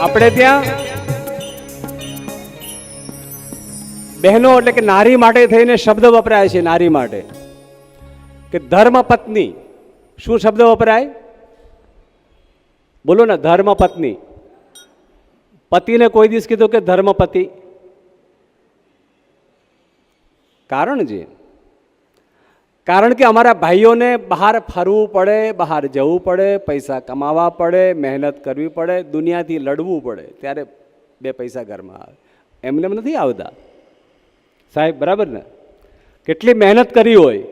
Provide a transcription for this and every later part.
આપણે ત્યાં બહેનો એટલે કે નારી માટે થઈને શબ્દ વપરાય છે, નારી માટે. કે ધર્મ પત્ની શું શબ્દ વપરાય? બોલો ને ધર્મ પત્ની પતિને કોઈ દિવસ કીધું કે ધર્મપતિ? કારણ છે કારણ કે અમારા ભાઈઓને બહાર ફરવું પડે, બહાર જવું પડે, પૈસા કમાવા પડે, મહેનત કરવી પડે, દુનિયાથી લડવું પડે, ત્યારે બે પૈસા ઘરમાં આવે. એમને નથી આવતા. સાહેબ, બરાબર ને? કેટલી મહેનત કરી હોય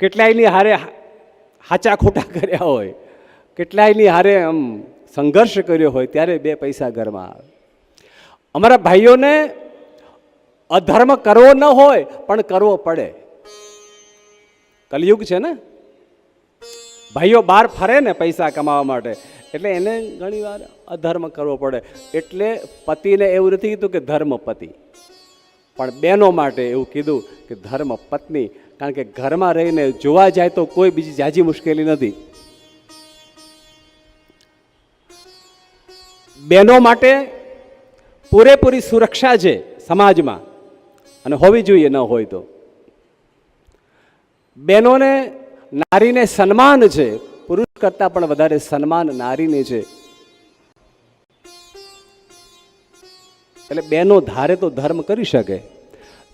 કેટલાયની હારે હાચા ખોટા કર્યા હોય કેટલાયની હારે આમ સંઘર્ષ કર્યો હોય, ત્યારે બે પૈસા ઘરમાં આવે. અમારા ભાઈઓને અધર્મ કરવો ન હોય, પણ કરવો પડે. કલયુગ છે ને? ભાઈઓ બહાર ફરે ને પૈસા કમાવા માટે. એટલે એને ઘણીવાર અધર્મ કરવો પડે. એટલે પતિને એવું નથી કીધું કે ધર્મ પતિ પણ બહેનો માટે એવું કીધું કે ધર્મ પત્ની કારણ કે ઘરમાં રહીને જોવા જાય તો કોઈ બીજી જાજી મુશ્કેલી નથી. બહેનો માટે પૂરેપૂરી સુરક્ષા છે સમાજમાં. અને હોવી જોઈએ ન હોય તો. બહેનોને નારીને સન્માન છે, પુરુષ કરતાં પણ વધારે સન્માન નારીને છે. એટલે બહેનો ધારે તો ધર્મ કરી શકે.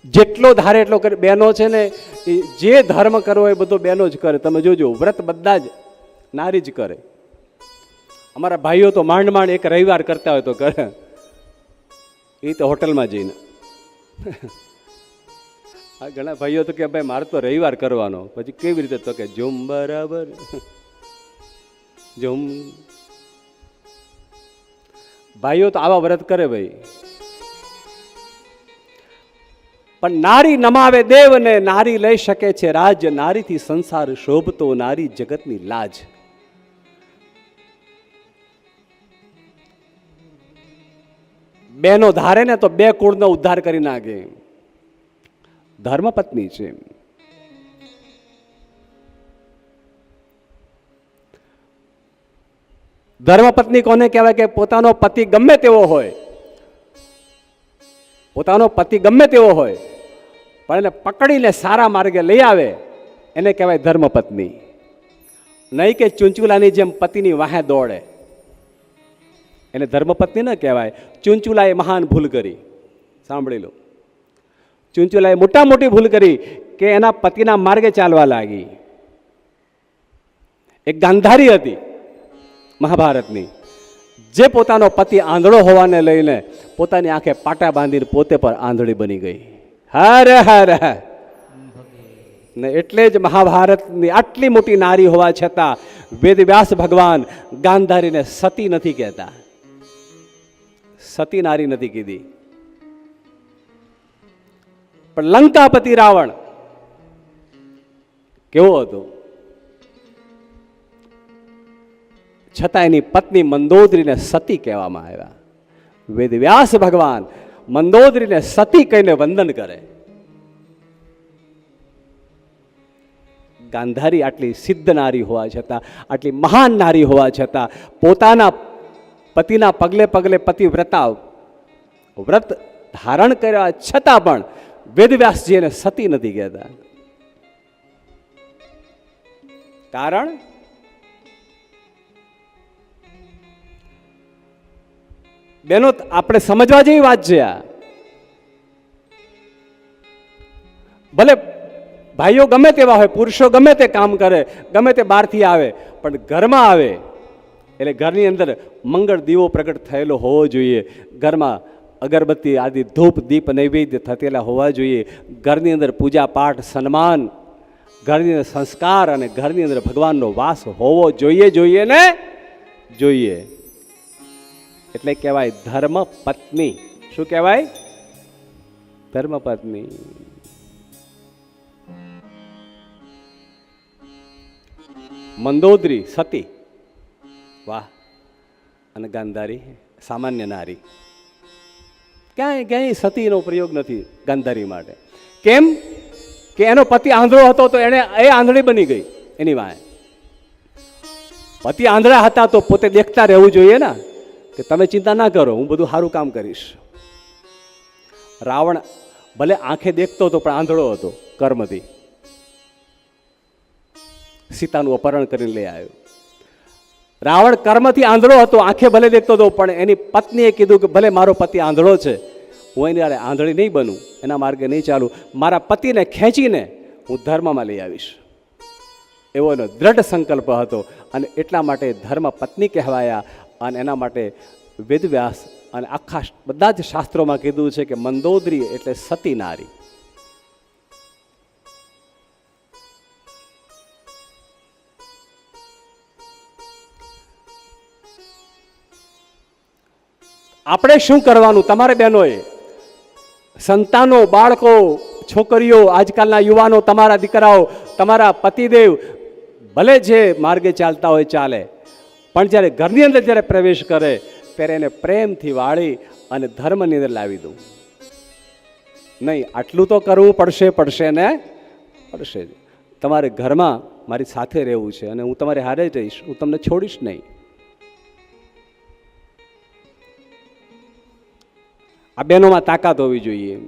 જેટલો ધારે એટલો કરે. બહેનો છે ને જે ધર્મ કરવો એ બધો બહેનો જ કરે. તમે જોજો, વ્રત બધા જ નારી જ કરે. અમારા ભાઈઓ તો માંડ માંડ એક રવિવાર કરતા હોય તો કરે. એ તો હોટલમાં જઈને. આ ઘણા ભાઈઓ તો કે ભાઈ, મારે તો રવિવાર કરવાનો. પછી કેવી રીતે તો કે જોમ બરાબર. જોમ ભાઈઓ તો આવા વ્રત કરે ભાઈ. પણ નારી નમાવે દેવને, નારી લઈ શકે છે રાજ્ય નારીથી સંસાર શોભતો, નારી જગતની લાજ. બેનો ધારે ને તો બે કુળનો ઉદ્ધાર કરી નાખે. ધર્મપત્ની છે. ધર્મપત્ની કોને કહેવાય કે પોતાનો પતિ ગમે તેવો હોય. પોતાનો પતિ ગમે તેવો હોય, પણ એને પકડીને સારા માર્ગે લઈ આવે, એને કહેવાય ધર્મપત્ની. નહીં કે ચૂંચુલાની જેમ પતિની વાહે દોડે. એને ધર્મપત્ની ન કહેવાય. ચૂંચુલાએ મહાન ભૂલ કરી. સાંભળી લો. ચુંચુલાએ મોટા મોટી ભૂલ કરી કે એના પતિના માર્ગે ચાલવા લાગી. એક ગાંધારી હતી મહાભારતની, જે પોતાનો પતિ આંધળો હોવાને લઈને પોતાની આંખે પાટા બાંધીને પોતે પર આંધળી બની ગઈ. હર હર. ને એટલે જ મહાભારતની આટલી મોટી નારી હોવા છતાં વેદવ્યાસ ભગવાન ગાંધારીને સતી નથી કહેતા. સતી નારી નથી કીધી. પણ લંકાપતિ રાવણ કેવો હતો? છતાં એની પત્ની મંદોદરીને સતી કહેવામાં આવ્યા. વેદવ્યાસ ભગવાન મંદોદરીને સતી કહીને વંદન કરે. ગાંધારી આટલી સિદ્ધ નારી હોવા છતાં, આટલી મહાન નારી હોવા છતાં, પોતાના પતિના પગલે પગલે પતિ વ્રતા વ્રત ધારણ કર્યા છતાં પણ વેદવ્યાસજી એને સતી નથી કહેતા. કારણ? બેનો, આપણે સમજવા જેવી વાત છે આ. ભલે ભાઈઓ ગમે તેવા હોય, પુરુષો ગમે તે કામ કરે, ગમે તે બહારથી આવે, પણ ઘરમાં આવે, એટલે ઘરની અંદર મંગળ દીવો પ્રગટ થયેલો હોવો જોઈએ. ઘરમાં અગરબત્તી આદિ ધૂપ, દીપ, નૈવેદ્ય થતેલા હોવા જોઈએ. ઘરની અંદર પૂજા પાઠ, સન્માન, ઘરની અંદર સંસ્કાર અને ઘરની અંદર ભગવાનનો વાસ હોવો જોઈએ જોઈએ ને? જોઈએ. એટલે કહેવાય ધર્મ પત્ની. શું કહેવાય? ધર્મ પત્ની. મંદોદરી સતી. વાહ. અને ગાંધારી, સામાન્ય નારી. ક્યાંય ક્યાંય સતીનો પ્રયોગ નથી ગાંધારી માટે. કેમ? કે એનો પતિ આંધળો હતો તો એને એ આંધળી બની ગઈ એની વાંહે. પતિ આંધળા હતા તો પોતે દેખતા રહેવું જોઈએ ને. કે તમે ચિંતા ના કરો, હું બધું સારું કામ કરીશ. રાવણ ભલે આંખે દેખતો હતો પણ આંધળો હતો કર્મથી. સીતાનું અપહરણ કરીને લઈ આવ્યો. રાવણ કર્મથી આંધળો હતો, આંખે ભલે દેખતો હતો, પણ એની પત્નીએ કીધું કે ભલે મારો પતિ આંધળો છે, હું એની આરે આંધળી નહીં બનું, એના માર્ગે નહીં ચાલું. મારા પતિને ખેંચીને હું ધર્મમાં લઈ આવીશ. એવો એનો દ્રઢ સંકલ્પ હતો અને એટલા માટે ધર્મ પત્ની કહેવાયા અને એના માટે વેદવ્યાસ અને આખા બધા જ શાસ્ત્રોમાં કીધું છે કે મંદોદરી એટલે સતી નારી. આપણે શું કરવાનું? તમારે બહેનોએ, સંતાનો, બાળકો, છોકરીઓ, આજકાલના યુવાનો, તમારા દીકરાઓ, તમારા પતિદેવ, ભલે જે માર્ગે ચાલતા હોય ચાલે, પણ જ્યારે ઘરની અંદર જ્યારે પ્રવેશ કરે, ત્યારે એને પ્રેમથી વાળી અને ધર્મની અંદર લાવી દઉં. નહીં, આટલું તો કરવું પડશે પડશે ને? પડશે તમારે ઘરમાં મારી સાથે રહેવું છે અને હું તમારી હારે જ રહીશ, હું તમને છોડીશ નહીં. આ બહેનોમાં તાકાત હોવી જોઈએ